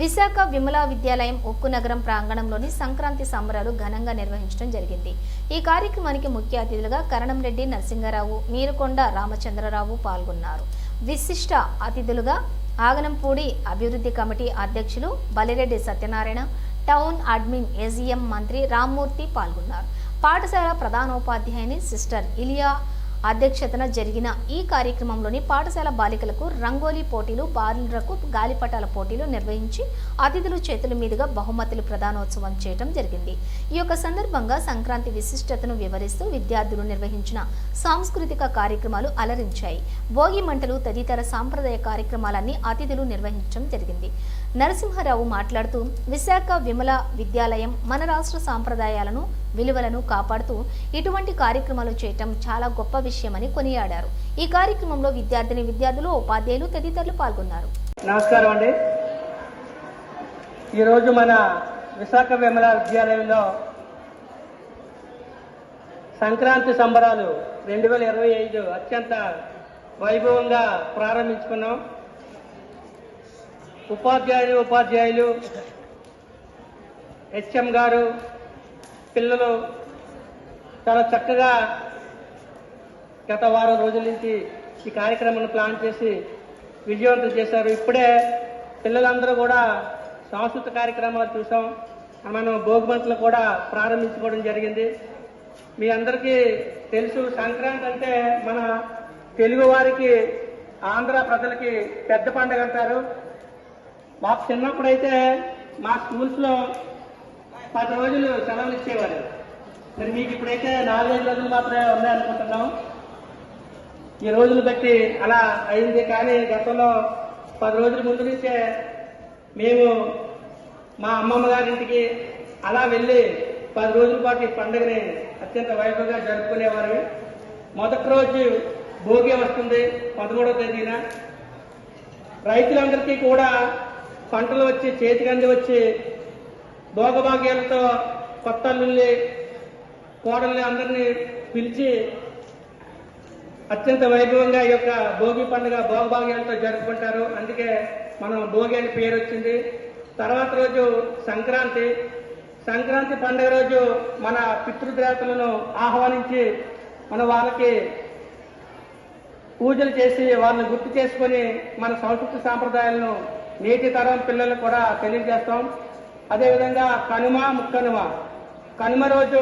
విశాఖ విమలా విద్యాలయం ఉక్కు నగరం ప్రాంగణంలోని సంక్రాంతి సంబరాలు ఘనంగా నిర్వహించడం జరిగింది. ఈ కార్యక్రమానికి ముఖ్య అతిథులుగా కరణంరెడ్డి నరసింహారావు నీరుకొండ రామచంద్రరావు పాల్గొన్నారు. విశిష్ట అతిథులుగా ఆగనంపూడి అభివృద్ధి కమిటీ అధ్యక్షులు Balireddy Satyanarayana town admin AGM Mantri Rammurthy పాల్గొన్నారు. పాఠశాల ప్రధానోపాధ్యాయుని సిస్టర్ ఇలియా అధ్యక్షతన జరిగిన ఈ కార్యక్రమంలోని పాఠశాల బాలికలకు రంగోలీ పోటీలు బాలులకు గాలిపటాల పోటీలు నిర్వహించి అతిథులు చేతుల మీదుగా బహుమతులు ప్రధానోత్సవం చేయడం జరిగింది. ఈ యొక్క సందర్భంగా సంక్రాంతి విశిష్టతను వివరిస్తూ విద్యార్థులు నిర్వహించిన సాంస్కృతిక కార్యక్రమాలు అలరించాయి. భోగి మంటలు తదితర సాంప్రదాయ కార్యక్రమాలన్నీ అతిథులు నిర్వహించడం జరిగింది. నరసింహారావు మాట్లాడుతూ విశాఖ విమల విద్యాలయం మన రాష్ట్ర సాంప్రదాయాలను విలువలను కాపాడుతూ ఇటువంటి కార్యక్రమాలు చేయటం చాలా గొప్ప విషయమని కొనియాడారు. ఈ కార్యక్రమంలో విద్యార్థిని విద్యార్థులు ఉపాధ్యాయులు తదితరులు పాల్గొన్నారు. నమస్కారం అండి. ఈరోజు మన విశాఖ విమల విద్యాలయంలో సంక్రాంతి సంబరాలు రెండు వేల ఇరవై ఐదు అత్యంత వైభవంగా ప్రారంభించుకున్నాం. ఉపాధ్యాయులు ఉపాధ్యాయులు హెచ్ఎం గారు పిల్లలు చాలా చక్కగా గత వారం రోజుల నుంచి ఈ కార్యక్రమాన్ని ప్లాన్ చేసి విజయవంతం చేశారు. ఇప్పుడే పిల్లలందరూ కూడా సాంస్కృతిక కార్యక్రమాలు చూసాం. మనం భోగిమంటలు కూడా ప్రారంభించుకోవడం జరిగింది. మీ అందరికీ తెలుసు సంక్రాంతి అంటే మన తెలుగు వారికి ఆంధ్ర ప్రజలకి పెద్ద పండుగ అంటారు. మాకు చిన్నప్పుడైతే మా స్కూల్స్లో పది రోజులు సెలవులు ఇచ్చేవారు. మరి మీకు ఇప్పుడైతే నాలుగైదు రోజులు మాత్రమే ఉన్నాయనుకుంటున్నాం ఈ రోజులు బట్టి అలా అయింది కానీ గతంలో పది రోజుల ముందు నుంచే మేము మా అమ్మమ్మ గారింటికి అలా వెళ్ళి పది రోజుల పాటు ఈ పండుగని అత్యంత వైభవంగా జరుపుకునేవారు మొదటి రోజు భోగి వస్తుంది పదమూడవ తేదీన. రైతులందరికీ కూడా పంటలు వచ్చి చేతికంది వచ్చి భోగభాగ్యాలతో కొత్త అల్లుల్ని కోడల్ని అందరినీ పిలిచి అత్యంత వైభవంగా ఈ యొక్క భోగి పండుగ భోగభాగ్యాలతో జరుపుకుంటారు. అందుకే మనం భోగి అని పేరు వచ్చింది. తర్వాత రోజు సంక్రాంతి. సంక్రాంతి పండుగ రోజు మన పితృదేవతలను ఆహ్వానించి మన వాళ్ళకి పూజలు చేసి వాళ్ళని గుర్తు చేసుకొని మన సంస్కృతి సాంప్రదాయాలను నేటి తరం పిల్లలకు కూడా తెలియజేస్తాం. అదేవిధంగా కనుమ ముక్కనుమ. కనుమ రోజు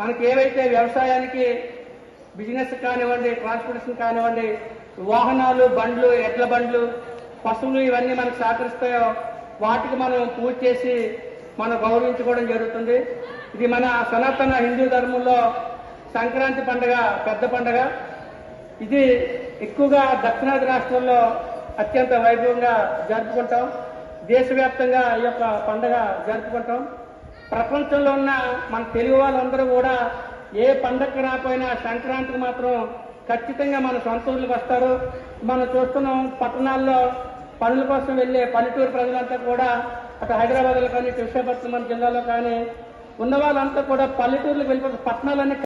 మనకి ఏవైతే వ్యవసాయానికి బిజినెస్ కానివ్వండి ట్రాన్స్పోర్టేషన్ కానివ్వండి వాహనాలు బండ్లు ఎడ్ల బండ్లు పశువులు ఇవన్నీ మనకు సహకరిస్తాయో వాటికి మనం పూజ చేసి మనం గౌరవించుకోవడం జరుగుతుంది. ఇది మన సనాతన హిందూ ధర్మంలో సంక్రాంతి పండుగ పెద్ద పండుగ. ఇది ఎక్కువగా దక్షిణాది రాష్ట్రాల్లో అత్యంత వైభవంగా జరుపుకుంటాం. దేశవ్యాప్తంగా ఈ యొక్క పండుగ జరుపుకుంటాం. ప్రపంచంలో ఉన్న మన తెలుగు వాళ్ళందరూ కూడా ఏ పండగ రాకపోయినా సంక్రాంతికి మాత్రం ఖచ్చితంగా మన సొంత ఊర్లకు వస్తారు. మనం చూస్తున్నాం పట్టణాల్లో పనుల కోసం వెళ్ళే పల్లెటూరు ప్రజలంతా కూడా అటు హైదరాబాద్లో కానీ ఇటు విశాఖపట్నం జిల్లాలో కానీ ఉన్న వాళ్ళంతా కూడా పల్లెటూర్లకు వెళ్ళిపోతే పట్టణాలన్నీ